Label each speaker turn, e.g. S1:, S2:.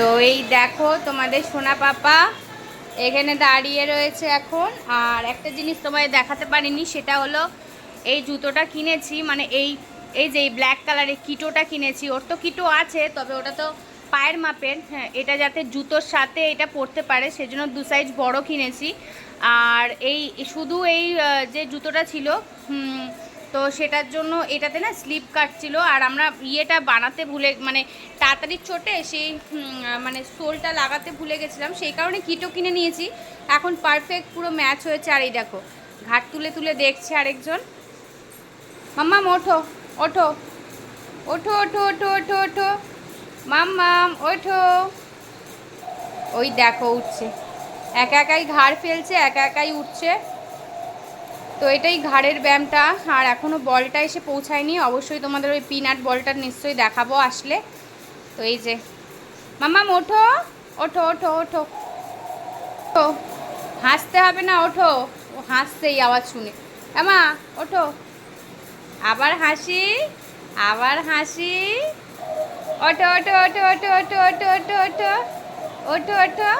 S1: তো এই দেখো তোমাদের সোনা পাপা এখানে দাঁড়িয়ে রয়েছে এখন। আর একটা জিনিস তোমায় দেখাতে পারিনি, সেটা হলো এই জুতোটা কিনেছি মানে এই এই যে এই ব্ল্যাক কালারের কিটোটা কিনেছি, ওর তো কিটো আছে, তবে ওটা তো পায়ের মাপের হ্যাঁ এটা যাতে জুতোর সাথে এটা পরতে পারে, সেজন্য দু সাইজ বড় কিনেছি। আর এই, শুধু এই যে জুতোটা ছিল তো সেটার জন্য এটাতে না স্লিপ কাটছিল আর আমরা ইয়েটা বানাতে ভুলে মানে তাড়াতাড়ি চোটে সেই মানে সোলটা লাগাতে ভুলে গেছিলাম, সেই কারণে কিটো কিনে নিয়েছি। এখন পারফেক্ট পুরো ম্যাচ হয়েছে আর এই দেখো, ঘাট তুলে তুলে দেখছে আরেকজন। মাম্মাম ওঠো ওঠো ওঠো ওঠো ওঠো ওঠো ওঠো। মাম্মাম ওঠো। ওই দেখো উঠছে, একা একাই ঘাড় ফেলছে, একা একাই উঠছে। তো এটাই ঘাড়ের ব্যায়ামটা। আর এখনও বলটা এসে পৌঁছায়নি। অবশ্যই তোমাদের ওই পিনাট বলটা নিশ্চয়ই দেখাবো আসলে। তো এই যে। মাম্মাম, ওঠো। ওঠো ওঠো ওঠো। ওঠো। হাসতে হবে না, ওঠো। ও হাসছে এই আওয়াজ শুনে। আমা ওঠো। আবার হাসি আবার হাসি। ওঠো ওঠো ওঠো ওঠো ওঠো ওঠো ওঠো ওঠো ওঠো ওঠো।